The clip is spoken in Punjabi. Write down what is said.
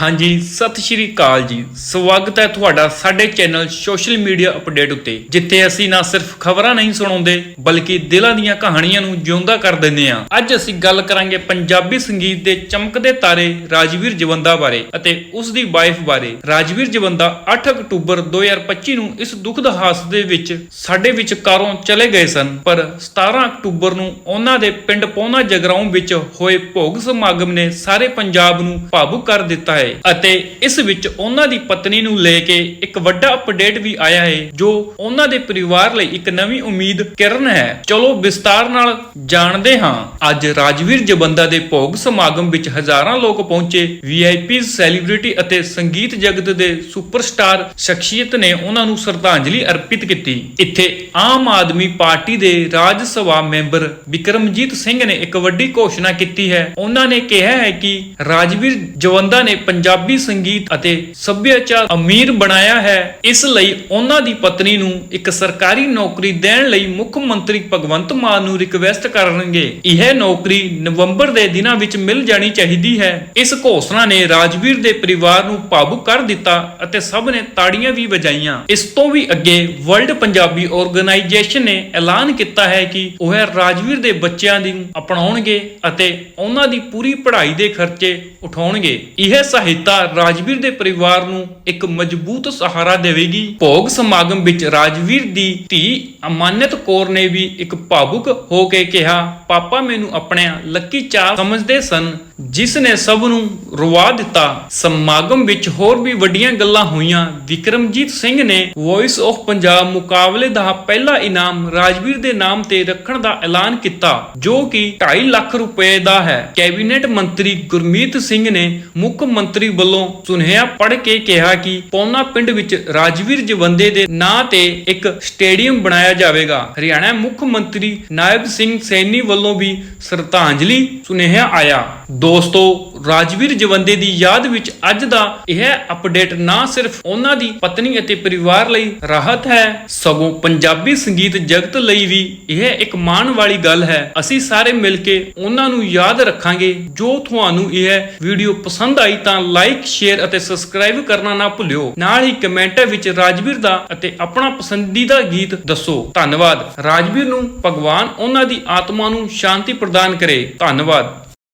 ਹਾਂਜੀ, ਸਤਿ ਸ਼੍ਰੀ ਅਕਾਲ ਜੀ। ਸਵਾਗਤ ਹੈ ਤੁਹਾਡਾ ਸਾਡੇ ਚੈਨਲ ਸੋਸ਼ਲ ਮੀਡੀਆ ਅਪਡੇਟ ਉੱਤੇ, ਜਿੱਥੇ ਅਸੀਂ ਨਾ ਸਿਰਫ ਖਬਰਾਂ ਨਹੀਂ ਸੁਣਾਉਂਦੇ, ਬਲਕਿ ਦਿਲਾਂ ਦੀਆਂ ਕਹਾਣੀਆਂ ਨੂੰ ਜਿਉਂਦਾ ਕਰ ਦਿੰਦੇ ਹਾਂ। ਅੱਜ ਅਸੀਂ ਗੱਲ ਕਰਾਂਗੇ ਪੰਜਾਬੀ ਸੰਗੀਤ ਦੇ ਚਮਕਦੇ ਤਾਰੇ ਰਾਜਵੀਰ ਜਵੰਦਾ ਬਾਰੇ ਅਤੇ ਉਸ ਦੀ ਵਾਈਫ ਬਾਰੇ। ਰਾਜਵੀਰ ਜਵੰਦਾ 8 ਅਕਤੂਬਰ 2025 ਨੂੰ ਇਸ ਦੁਖਦ ਹਾਦਸੇ ਦੇ ਵਿੱਚ ਸਾਡੇ ਵਿਚਕਾਰੋਂ ਚਲੇ ਗਏ ਸਨ, ਪਰ 17 ਅਕਤੂਬਰ ਨੂੰ ਉਹਨਾਂ ਦੇ ਪਿੰਡ ਪੌਨਾ ਜਗਰਾਉਂ ਵਿੱਚ ਹੋਏ ਭੋਗ ਸਮਾਗਮ ਨੇ ਸਾਰੇ ਪੰਜਾਬ ਨੂੰ ਭਾਵੁਕ ਕਰ ਦਿੱਤਾ ਹੈ। ਅਤੇ ਇਸ ਵਿੱਚ ਉਹਨਾਂ ਦੀ ਪਤਨੀ ਨੂੰ ਲੈ ਕੇ ਇੱਕ ਵੱਡਾ ਅਪਡੇਟ ਵੀ ਆਇਆ ਹੈ, ਜੋ ਉਹਨਾਂ ਦੇ ਪਰਿਵਾਰ ਲਈ ਇੱਕ ਨਵੀਂ ਉਮੀਦ ਕਿਰਨ ਹੈ। ਚਲੋ ਵਿਸਤਾਰ ਨਾਲ ਜਾਣਦੇ ਹਾਂ। ਅੱਜ ਰਾਜਵੀਰ ਜਵੰਦਾ ਦੇ ਭੋਗ ਸਮਾਗਮ ਵਿੱਚ ਹਜ਼ਾਰਾਂ ਲੋਕ ਪਹੁੰਚੇ। ਵੀਆਈਪੀ ਸੈਲੀਬ੍ਰਿਟੀ ਅਤੇ ਸੰਗੀਤ ਜਗਤ ਦੇ ਸੁਪਰਸਟਾਰ ਸ਼ਖਸੀਅਤ ਨੇ ਉਹਨਾਂ ਨੂੰ ਸ਼ਰਧਾਂਜਲੀ ਅਰਪਿਤ ਕੀਤੀ। ਇੱਥੇ ਆਮ ਆਦਮੀ ਪਾਰਟੀ ਦੇ ਰਾਜ ਸਭਾ ਮੈਂਬਰ ਵਿਕਰਮਜੀਤ ਸਿੰਘ ਨੇ ਇੱਕ ਵੱਡੀ ਘੋਸ਼ਣਾ ਕੀਤੀ ਹੈ। ਉਹਨਾਂ ਨੇ ਕਿਹਾ ਹੈ ਕਿ ਰਾਜਵੀਰ ਜਵੰਦਾ ਨੇ ਪੰਜਾਬੀ ਸੰਗੀਤ ਅਤੇ ਸੱਭਿਆਚਾਰ ਅਮੀਰ ਬਣਾਇਆ ਹੈ, ਇਸ ਲਈ ਉਹਨਾਂ ਦੀ ਪਤਨੀ ਨੂੰ ਇੱਕ ਸਰਕਾਰੀ ਨੌਕਰੀ ਦੇਣ ਲਈ ਮੁੱਖ ਮੰਤਰੀ ਭਗਵੰਤ ਮਾਨ ਨੂੰ ਰਿਕਵੈਸਟ ਕਰਨਗੇ। ਇਹ ਨੌਕਰੀ ਨਵੰਬਰ ਦੇ ਦਿਨਾਂ ਵਿੱਚ ਮਿਲ ਜਾਣੀ ਚਾਹੀਦੀ ਹੈ। ਇਸ ਘੋਸ਼ਣਾ ਨੇ ਰਾਜਵੀਰ ਦੇ ਪਰਿਵਾਰ ਨੂੰ ਭਾਵੁਕ ਕਰ ਦਿੱਤਾ ਅਤੇ ਸਭ ਨੇ ਤਾੜੀਆਂ ਵੀ ਵਜਾਈਆਂ। ਇਸ ਤੋਂ ਵੀ ਅੱਗੇ ਵਰਲਡ ਪੰਜਾਬੀ ਆਰਗੇਨਾਈਜੇਸ਼ਨ ਨੇ ਐਲਾਨ ਕੀਤਾ ਹੈ ਕਿ ਉਹ ਰਾਜਵੀਰ ਦੇ ਬੱਚਿਆਂ ਦੀ ਅਪਣਾਉਣਗੇ ਅਤੇ ਉਹਨਾਂ ਦੀ ਪੂਰੀ ਪੜ੍ਹਾਈ ਦੇ ਖਰਚੇ ਉਠਾਉਣਗੇ। ਇਹ ਸਹਾਇਤਾ ਰਾਜਵੀਰ ਦੇ ਪਰਿਵਾਰ ਨੂੰ ਇੱਕ ਮਜ਼ਬੂਤ ਸਹਾਰਾ ਦੇਵੇਗੀ। ਭੋਗ ਸਮਾਗਮ ਵਿੱਚ ਰਾਜਵੀਰ ਦੀ ਧੀ ਅਮਾਨਤ ਕੌਰ ਨੇ ਵੀ ਇੱਕ ਭਾਵੁਕ ਹੋ ਕੇ ਕਿਹਾ, ਪਾਪਾ ਮੈਨੂੰ ਆਪਣਿਆ ਲੱਕੀ ਚਾਹ ਸਮਝਦੇ ਸਨ, ਜਿਸ ਨੇ ਸਭ ਨੂੰ ਰਵਾ ਦਿੱਤਾ। ਸਮਾਗਮ ਵਿੱਚ ਹੋਰ ਵੀ ਵੱਡੀਆਂ ਗੱਲਾਂ ਹੋਈਆਂ। ਵਿਕਰਮਜੀਤ ਸਿੰਘ ਨੇ ਵੌਇਸ ਆਫ ਪੰਜਾਬ ਮੁਕਾਬਲੇ ਦਾ ਪਹਿਲਾ ਇਨਾਮ ਰਾਜਵੀਰ ਦੇ ਨਾਮ ਤੇ ਰੱਖਣ ਦਾ ਐਲਾਨ ਕੀਤਾ, ਜੋ ਕਿ 2.5 ਲੱਖ ਰੁਪਏ ਦਾ ਹੈ। ਕੈਬਨਿਟ ਮੰਤਰੀ ਗੁਰਮੀਤ ਸਿੰਘ ਨੇ ਮੁੱਖ ਮੰਤਰੀ ਮੰਤਰੀ ਵੱਲੋਂ ਸੁਨੇਹਾ ਪੜ੍ਹ ਕੇ ਕਿਹਾ ਕਿ ਪੌਨਾ ਪਿੰਡ ਵਿੱਚ ਰਾਜਵੀਰ ਜਵੰਦੇ ਦੇ ਨਾਂ ਤੇ ਇੱਕ ਸਟੇਡੀਅਮ ਬਣਾਇਆ ਜਾਵੇਗਾ। ਹਰਿਆਣਾ ਮੁੱਖ ਮੰਤਰੀ ਨਾਇਬ ਸਿੰਘ ਸੈਣੀ ਵੱਲੋਂ ਵੀ ਸ਼ਰਧਾਂਜਲੀ ਸੁਨੇਹਾ ਆਇਆ। ਦੋਸਤੋ ਰਾਜਵੀਰ ਜਵੰਦੇ ਦੀ ਯਾਦ ਵਿੱਚ ਅੱਜ ਦਾ ਇਹ ਅਪਡੇਟ ਨਾ ਸਿਰਫ ਉਹਨਾਂ ਦੀ ਪਤਨੀ ਅਤੇ ਪਰਿਵਾਰ ਲਈ ਰਾਹਤ ਹੈ, ਸਗੋਂ ਪੰਜਾਬੀ ਸੰਗੀਤ ਜਗਤ ਲਈ ਵੀ ਇਹ ਇੱਕ ਮਾਣ ਵਾਲੀ ਗੱਲ ਹੈ। ਅਸੀਂ ਸਾਰੇ ਮਿਲ ਕੇ ਉਹਨਾਂ ਨੂੰ ਯਾਦ ਰੱਖਾਂਗੇ। ਜੋ ਤੁਹਾਨੂੰ ਇਹ ਵੀਡੀਓ ਪਸੰਦ ਆਈ ਤਾਂ ਲਾਈਕ, ਸ਼ੇਅਰ ਅਤੇ ਸਬਸਕ੍ਰਾਈਬ ਕਰਨਾ ਨਾ ਭੁੱਲਿਓ। ਨਾਲ ਹੀ ਕਮੈਂਟਾਂ ਵਿੱਚ ਰਾਜਵੀਰ ਦਾ ਅਤੇ ਆਪਣਾ ਪਸੰਦੀਦਾ ਗੀਤ ਦੱਸੋ। ਧੰਨਵਾਦ। ਰਾਜਵੀਰ ਨੂੰ ਭਗਵਾਨ ਉਹਨਾਂ ਦੀ ਆਤਮਾ ਨੂੰ ਸ਼ਾਂਤੀ ਪ੍ਰਦਾਨ ਕਰੇ। ਧੰਨਵਾਦ।